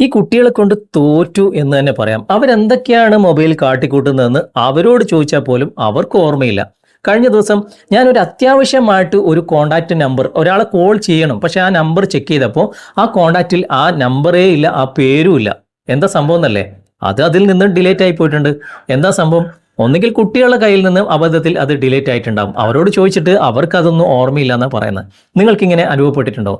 ഈ കുട്ടികളെ കൊണ്ട് തോറ്റു എന്ന് തന്നെ പറയാം. അവരെന്തൊക്കെയാണ് മൊബൈൽ കാട്ടിക്കൂട്ടുന്നതെന്ന് അവരോട് ചോദിച്ചാൽ പോലും അവർക്ക് ഓർമ്മയില്ല. കഴിഞ്ഞ ദിവസം ഞാൻ ഒരു അത്യാവശ്യമായിട്ട് ഒരു കോണ്ടാക്റ്റ് നമ്പർ ഒരാളെ കോൾ ചെയ്യണം. പക്ഷെ ആ നമ്പർ ചെക്ക് ചെയ്തപ്പോൾ ആ കോണ്ടാക്റ്റിൽ ആ നമ്പറേ ഇല്ല ആ പേരും ഇല്ല. എന്താ സംഭവം എന്നല്ലേ? അത് അതിൽ നിന്ന് ഡിലേറ്റ് ആയി പോയിട്ടുണ്ട്. എന്താ സംഭവം? ഒന്നുകിൽ കുട്ടികളുടെ കയ്യിൽ നിന്ന് അബദ്ധത്തിൽ അത് ഡിലേറ്റ് ആയിട്ടുണ്ടാവും. അവരോട് ചോദിച്ചിട്ട് അവർക്ക് അതൊന്നും ഓർമ്മയില്ല എന്നാണ് പറയുന്നത്. നിങ്ങൾക്കിങ്ങനെ അനുഭവപ്പെട്ടിട്ടുണ്ടോ?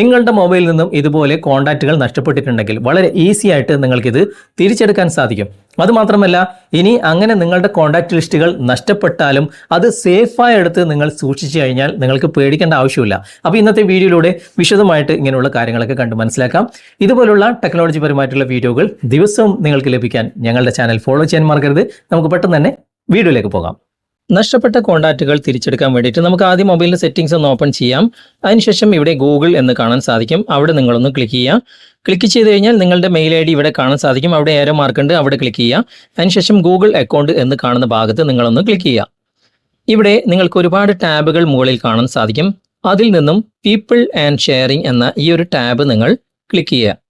നിങ്ങളുടെ മൊബൈലിൽ നിന്നും ഇതുപോലെ കോൺടാക്റ്റുകൾ നഷ്ടപ്പെട്ടിട്ടുണ്ടെങ്കിൽ വളരെ ഈസി ആയിട്ട് നിങ്ങൾക്കിത് തിരിച്ചെടുക്കാൻ സാധിക്കും. അതുമാത്രമല്ല ഇനി അങ്ങനെ നിങ്ങളുടെ കോൺടാക്റ്റ് ലിസ്റ്റുകൾ നഷ്ടപ്പെട്ടാലും അത് സേഫായി എടുത്ത് നിങ്ങൾ സൂക്ഷിച്ചു കഴിഞ്ഞാൽ നിങ്ങൾക്ക് പേടിക്കേണ്ട ആവശ്യമില്ല. അപ്പോൾ ഇന്നത്തെ വീഡിയോയിലൂടെ വിശദമായിട്ട് ഇങ്ങനെയുള്ള കാര്യങ്ങളൊക്കെ കണ്ട് മനസ്സിലാക്കാം. ഇതുപോലുള്ള ടെക്നോളജി പരമായിട്ടുള്ള വീഡിയോകൾ ദിവസവും നിങ്ങൾക്ക് ലഭിക്കാൻ ഞങ്ങളുടെ ചാനൽ ഫോളോ ചെയ്യാൻ മറക്കരുത്. നമുക്ക് പെട്ടെന്ന് തന്നെ വീഡിയോയിലേക്ക് പോകാം. നഷ്ടപ്പെട്ട കോണ്ടാക്റ്റുകൾ തിരിച്ചെടുക്കാൻ വേണ്ടിയിട്ട് നമുക്ക് ആദ്യം മൊബൈലിന്റെ സെറ്റിംഗ്സ് ഒന്ന് ഓപ്പൺ ചെയ്യാം. അതിനുശേഷം ഇവിടെ ഗൂഗിൾ എന്ന് കാണാൻ സാധിക്കും. അവിടെ നിങ്ങളൊന്ന് ക്ലിക്ക് ചെയ്യുക ക്ലിക്ക് ചെയ്ത് കഴിഞ്ഞാൽ നിങ്ങളുടെ മെയിൽ ഐ ഇവിടെ കാണാൻ സാധിക്കും. അവിടെ ഏരോ മാർക്ക് ഉണ്ട് അവിടെ ക്ലിക്ക് ചെയ്യുക അതിനുശേഷം ഗൂഗിൾ അക്കൗണ്ട് എന്ന് കാണുന്ന ഭാഗത്ത് നിങ്ങളൊന്ന് ക്ലിക്ക് ചെയ്യുക ഇവിടെ നിങ്ങൾക്ക് ഒരുപാട് ടാബുകൾ മുകളിൽ കാണാൻ സാധിക്കും. അതിൽ നിന്നും പീപ്പിൾ ആൻഡ് ഷെയറിംഗ് എന്ന ഈ ഒരു ടാബ് നിങ്ങൾ ക്ലിക്ക് ചെയ്യുക.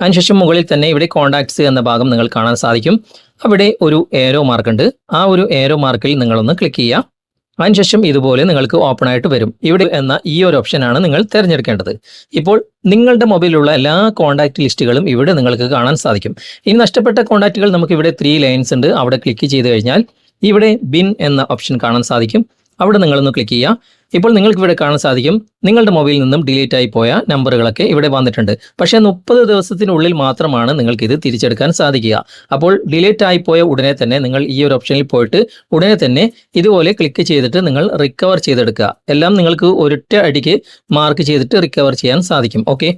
അതിനുശേഷം മുകളിൽ തന്നെ ഇവിടെ കോണ്ടാക്ട്സ് എന്ന ഭാഗം നിങ്ങൾ കാണാൻ സാധിക്കും. അവിടെ ഒരു ഏരോ മാർക്ക് ഉണ്ട്. ആ ഒരു ഏരോ മാർക്കിൽ നിങ്ങളൊന്ന് ക്ലിക്ക് ചെയ്യുക. അതിനുശേഷം ഇതുപോലെ നിങ്ങൾക്ക് ഓപ്പൺ ആയിട്ട് വരും. ഇവിടെ എന്ന ഈ ഒരു ഓപ്ഷനാണ് നിങ്ങൾ തിരഞ്ഞെടുക്കേണ്ടത്. ഇപ്പോൾ നിങ്ങളുടെ മൊബൈലിലുള്ള എല്ലാ കോൺടാക്ട് ലിസ്റ്റുകളും ഇവിടെ നിങ്ങൾക്ക് കാണാൻ സാധിക്കും. ഇനി നഷ്ടപ്പെട്ട കോൺടാക്റ്റുകൾ നമുക്ക് ഇവിടെ ത്രീ ലൈൻസ് ഉണ്ട്. അവിടെ ക്ലിക്ക് ചെയ്ത് കഴിഞ്ഞാൽ ഇവിടെ ബിൻ എന്ന ഓപ്ഷൻ കാണാൻ സാധിക്കും. അവിടെ നിങ്ങളൊന്ന് ക്ലിക്ക് ചെയ്യുക. ഇപ്പോൾ നിങ്ങൾക്ക് ഇവിടെ കാണാൻ സാധിക്കും നിങ്ങളുടെ മൊബൈലിൽ നിന്നും ഡിലീറ്റ് ആയി പോയ നമ്പറുകളൊക്കെ ഇവിടെ വന്നിട്ടുണ്ട്. പക്ഷേ മുപ്പത് ദിവസത്തിനുള്ളിൽ മാത്രമാണ് നിങ്ങൾക്ക് ഇത് തിരിച്ചെടുക്കാൻ സാധിക്കുക. അപ്പോൾ ഡിലീറ്റ് ആയി പോയ ഉടനെ തന്നെ നിങ്ങൾ ഈ ഒരു ഓപ്ഷനിൽ പോയിട്ട് ഉടനെ തന്നെ ഇതുപോലെ ക്ലിക്ക് ചെയ്തിട്ട് നിങ്ങൾ റിക്കവർ ചെയ്തെടുക്കുക. എല്ലാം നിങ്ങൾക്ക് ഒരൊറ്റ അടിക്ക് മാർക്ക് ചെയ്തിട്ട് റിക്കവർ ചെയ്യാൻ സാധിക്കും. ഓക്കെ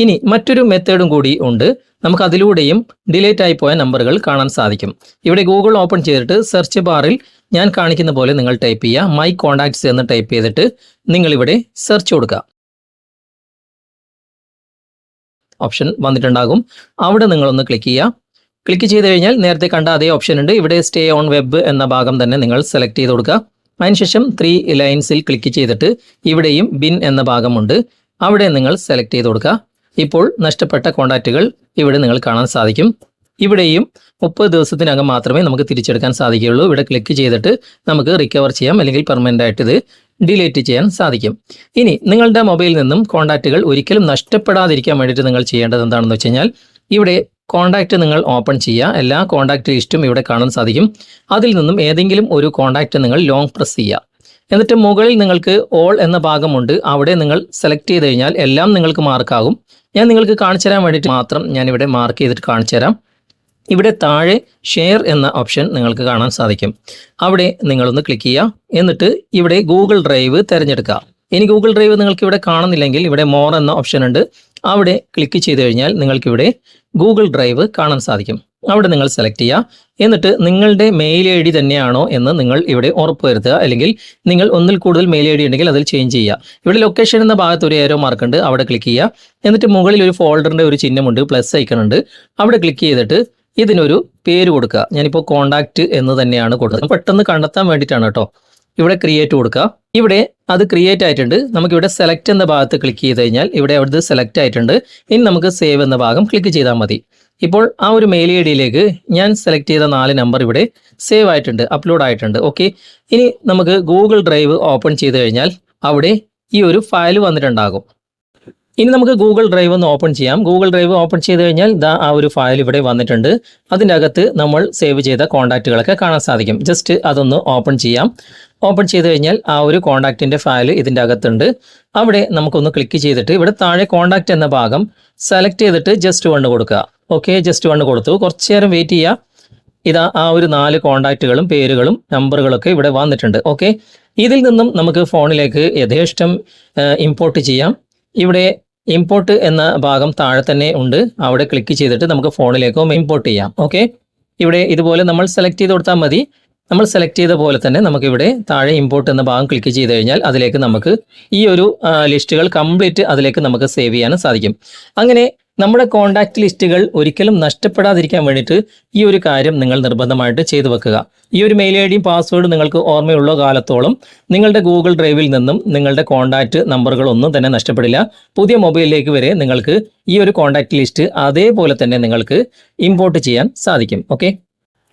ഇനി മറ്റൊരു മെത്തേഡും കൂടി ഉണ്ട്. നമുക്ക് അതിലൂടെയും ഡിലേറ്റ് ആയി പോയ നമ്പറുകൾ കാണാൻ സാധിക്കും. ഇവിടെ ഗൂഗിൾ ഓപ്പൺ ചെയ്തിട്ട് സെർച്ച് ബാറിൽ ഞാൻ കാണിക്കുന്ന പോലെ നിങ്ങൾ ടൈപ്പ് ചെയ്യുക. മൈ കോണ്ടാക്ട്സ് എന്ന് ടൈപ്പ് ചെയ്തിട്ട് നിങ്ങൾ ഇവിടെ സെർച്ച് കൊടുക്കുക. ഓപ്ഷൻ വന്നിട്ടുണ്ടാകും. അവിടെ നിങ്ങളൊന്ന് ക്ലിക്ക് ചെയ്യുക. ക്ലിക്ക് ചെയ്ത് കഴിഞ്ഞാൽ നേരത്തെ കണ്ട അതേ ഓപ്ഷൻ ഉണ്ട്. ഇവിടെ സ്റ്റേ ഓൺ വെബ് എന്ന ഭാഗം തന്നെ നിങ്ങൾ സെലക്ട് ചെയ്ത് കൊടുക്കുക. അതിനുശേഷം ത്രീ ലൈൻസിൽ ക്ലിക്ക് ചെയ്തിട്ട് ഇവിടെയും ബിൻ എന്ന ഭാഗമുണ്ട്. അവിടെ നിങ്ങൾ സെലക്ട് ചെയ്ത് കൊടുക്കുക. ഇപ്പോൾ നഷ്ടപ്പെട്ട കോണ്ടാക്റ്റുകൾ ഇവിടെ നിങ്ങൾ കാണാൻ സാധിക്കും. ഇവിടെയും മുപ്പത് ദിവസത്തിനകം മാത്രമേ നമുക്ക് തിരിച്ചെടുക്കാൻ സാധിക്കുകയുള്ളൂ. ഇവിടെ ക്ലിക്ക് ചെയ്തിട്ട് നമുക്ക് റിക്കവർ ചെയ്യാം അല്ലെങ്കിൽ പെർമനന്റ് ആയിട്ട് ഇത് ഡിലീറ്റ് ചെയ്യാൻ സാധിക്കും. ഇനി നിങ്ങളുടെ മൊബൈലിൽ നിന്നും കോണ്ടാക്റ്റുകൾ ഒരിക്കലും നഷ്ടപ്പെടാതിരിക്കാൻ വേണ്ടിയിട്ട് നിങ്ങൾ ചെയ്യേണ്ടത് എന്താണെന്ന് വെച്ച് കഴിഞ്ഞാൽ ഇവിടെ കോണ്ടാക്റ്റ് നിങ്ങൾ ഓപ്പൺ ചെയ്യുക. എല്ലാ കോൺടാക്റ്റ് ലിസ്റ്റും ഇവിടെ കാണാൻ സാധിക്കും. അതിൽ നിന്നും ഏതെങ്കിലും ഒരു കോണ്ടാക്റ്റ് നിങ്ങൾ ലോങ് പ്രസ് ചെയ്യുക. എന്നിട്ട് മുകളിൽ നിങ്ങൾക്ക് ഓൾ എന്ന ഭാഗമുണ്ട്. അവിടെ നിങ്ങൾ സെലക്ട് ചെയ്ത് കഴിഞ്ഞാൽ എല്ലാം നിങ്ങൾക്ക് മാർക്കാകും ഞാൻ നിങ്ങൾക്ക് കാണിച്ചു തരാൻ വേണ്ടിയിട്ട് മാത്രം ഞാൻ ഇവിടെ മാർക്ക് ചെയ്തിട്ട് കാണിച്ചു തരാം. ഇവിടെ താഴെ ഷെയർ എന്ന ഓപ്ഷൻ നിങ്ങൾക്ക് കാണാൻ സാധിക്കും. അവിടെ നിങ്ങളൊന്ന് ക്ലിക്ക് ചെയ്യുക. എന്നിട്ട് ഇവിടെ ഗൂഗിൾ ഡ്രൈവ് തിരഞ്ഞെടുക്കുക. ഇനി ഗൂഗിൾ ഡ്രൈവ് നിങ്ങൾക്ക് ഇവിടെ കാണുന്നില്ലെങ്കിൽ ഇവിടെ മോർ എന്ന ഓപ്ഷൻ ഉണ്ട്. അവിടെ ക്ലിക്ക് ചെയ്ത് കഴിഞ്ഞാൽ നിങ്ങൾക്കിവിടെ ഗൂഗിൾ ഡ്രൈവ് കാണാൻ സാധിക്കും. അവിടെ നിങ്ങൾ സെലക്ട് ചെയ്യുക. എന്നിട്ട് നിങ്ങളുടെ മെയിൽ ഐ ഡി തന്നെയാണോ എന്ന് നിങ്ങൾ ഇവിടെ ഉറപ്പുവരുത്തുക അല്ലെങ്കിൽ നിങ്ങൾ ഒന്നിൽ കൂടുതൽ മെയിൽ ഐ ഡി ഉണ്ടെങ്കിൽ അതിൽ ചേഞ്ച് ചെയ്യുക. ഇവിടെ ലൊക്കേഷൻ എന്ന ഭാഗത്ത് ഒരു ഏരോ മാർക്ക് ഉണ്ട്. അവിടെ ക്ലിക്ക് ചെയ്യുക. എന്നിട്ട് മുകളിൽ ഒരു ഫോൾഡറിന്റെ ഒരു ചിഹ്നമുണ്ട്. പ്ലസ് ഐക്കൺ ഉണ്ട്. അവിടെ ക്ലിക്ക് ചെയ്തിട്ട് ഇതിനൊരു പേര് കൊടുക്കുക. ഞാനിപ്പോൾ കോണ്ടാക്ട് എന്ന് തന്നെയാണ് കൊടുക്കുന്നത് പെട്ടെന്ന് കണ്ടെത്താൻ വേണ്ടിയിട്ടാണ് കേട്ടോ. ഇവിടെ ക്രിയേറ്റ് കൊടുക്കുക. ഇവിടെ അത് ക്രിയേറ്റ് ആയിട്ടുണ്ട്. നമുക്ക് ഇവിടെ സെലക്ട് എന്ന ഭാഗത്ത് ക്ലിക്ക് ചെയ്ത് കഴിഞ്ഞാൽ ഇവിടെ അവിടുത്തെ സെലക്ട് ആയിട്ടുണ്ട്. ഇനി നമുക്ക് സേവ് എന്ന ഭാഗം ക്ലിക്ക് ചെയ്താൽ മതി. ഇപ്പോൾ ആ ഒരു മെയിൽ ഐ ഡിയിലേക്ക് ഞാൻ സെലക്ട് ചെയ്ത നാല് നമ്പർ ഇവിടെ സേവ് ആയിട്ടുണ്ട് അപ്ലോഡ് ആയിട്ടുണ്ട്. ഓക്കെ ഇനി നമുക്ക് ഗൂഗിൾ ഡ്രൈവ് ഓപ്പൺ ചെയ്ത് കഴിഞ്ഞാൽ അവിടെ ഈ ഒരു ഫയൽ വന്നിട്ടുണ്ടാകും. ഇനി നമുക്ക് ഗൂഗിൾ ഡ്രൈവ് ഒന്ന് ഓപ്പൺ ചെയ്യാം. ഗൂഗിൾ ഡ്രൈവ് ഓപ്പൺ ചെയ്ത് കഴിഞ്ഞാൽ ദാ ആ ഒരു ഫയൽ ഇവിടെ വന്നിട്ടുണ്ട്. അതിന്റെ അകത്ത് നമ്മൾ സേവ് ചെയ്ത കോൺടാക്റ്റുകളൊക്കെ കാണാൻ സാധിക്കും. ജസ്റ്റ് അതൊന്ന് ഓപ്പൺ ചെയ്യാം. ഓപ്പൺ ചെയ്ത് കഴിഞ്ഞാൽ ആ ഒരു കോൺടാക്റ്റിന്റെ ഫയൽ ഇതിന്റെ അകത്തുണ്ട്. അവിടെ നമുക്കൊന്ന് ക്ലിക്ക് ചെയ്തിട്ട് ഇവിടെ താഴെ കോൺടാക്റ്റ് എന്ന ഭാഗം സെലക്ട് ചെയ്തിട്ട് ജസ്റ്റ് വണ്ണ് കൊടുക്കുക. ഓക്കെ ജസ്റ്റ് വണ്ണ് കൊടുത്തു. കുറച്ച് നേരം വെയിറ്റ് ചെയ്യുക. ഇതാ ആ ഒരു നാല് കോൺടാക്റ്റുകളും പേരുകളും നമ്പറുകളൊക്കെ ഇവിടെ വന്നിട്ടുണ്ട്. ഓക്കെ ഇതിൽ നിന്നും നമുക്ക് ഫോണിലേക്ക് യഥേഷ്ടം ഇമ്പോർട്ട് ചെയ്യാം. ഇവിടെ ഇമ്പോർട്ട് എന്ന ഭാഗം താഴെ തന്നെ ഉണ്ട്. അവിടെ ക്ലിക്ക് ചെയ്തിട്ട് നമുക്ക് ഫോണിലേക്കോ ഇമ്പോർട്ട് ചെയ്യാം. ഓക്കെ ഇവിടെ ഇതുപോലെ നമ്മൾ സെലക്ട് ചെയ്ത് കൊടുത്താൽ മതി. നമ്മൾ സെലക്ട് ചെയ്ത പോലെ തന്നെ നമുക്കിവിടെ താഴെ ഇമ്പോർട്ട് എന്ന ഭാഗം ക്ലിക്ക് ചെയ്ത് കഴിഞ്ഞാൽ അതിലേക്ക് നമുക്ക് ഈ ഒരു ലിസ്റ്റുകൾ കംപ്ലീറ്റ് അതിലേക്ക് നമുക്ക് സേവ് ചെയ്യാനും സാധിക്കും. അങ്ങനെ നമ്മുടെ കോൺടാക്റ്റ് ലിസ്റ്റുകൾ ഒരിക്കലും നഷ്ടപ്പെടാതിരിക്കാൻ വേണ്ടിയിട്ട് ഈ ഒരു കാര്യം നിങ്ങൾ നിർബന്ധമായിട്ട് ചെയ്തു വെക്കുക. ഈ ഒരു മെയിൽ ഐ ഡിയും പാസ്വേഡ് നിങ്ങൾക്ക് ഓർമ്മയുള്ള കാലത്തോളം നിങ്ങളുടെ ഗൂഗിൾ ഡ്രൈവിൽ നിന്നും നിങ്ങളുടെ കോൺടാക്റ്റ് നമ്പറുകൾ ഒന്നും തന്നെ നഷ്ടപ്പെടില്ല. പുതിയ മൊബൈലിലേക്ക് വരെ നിങ്ങൾക്ക് ഈ ഒരു കോൺടാക്റ്റ് ലിസ്റ്റ് അതേപോലെ തന്നെ നിങ്ങൾക്ക് ഇമ്പോർട്ട് ചെയ്യാൻ സാധിക്കും. ഓക്കെ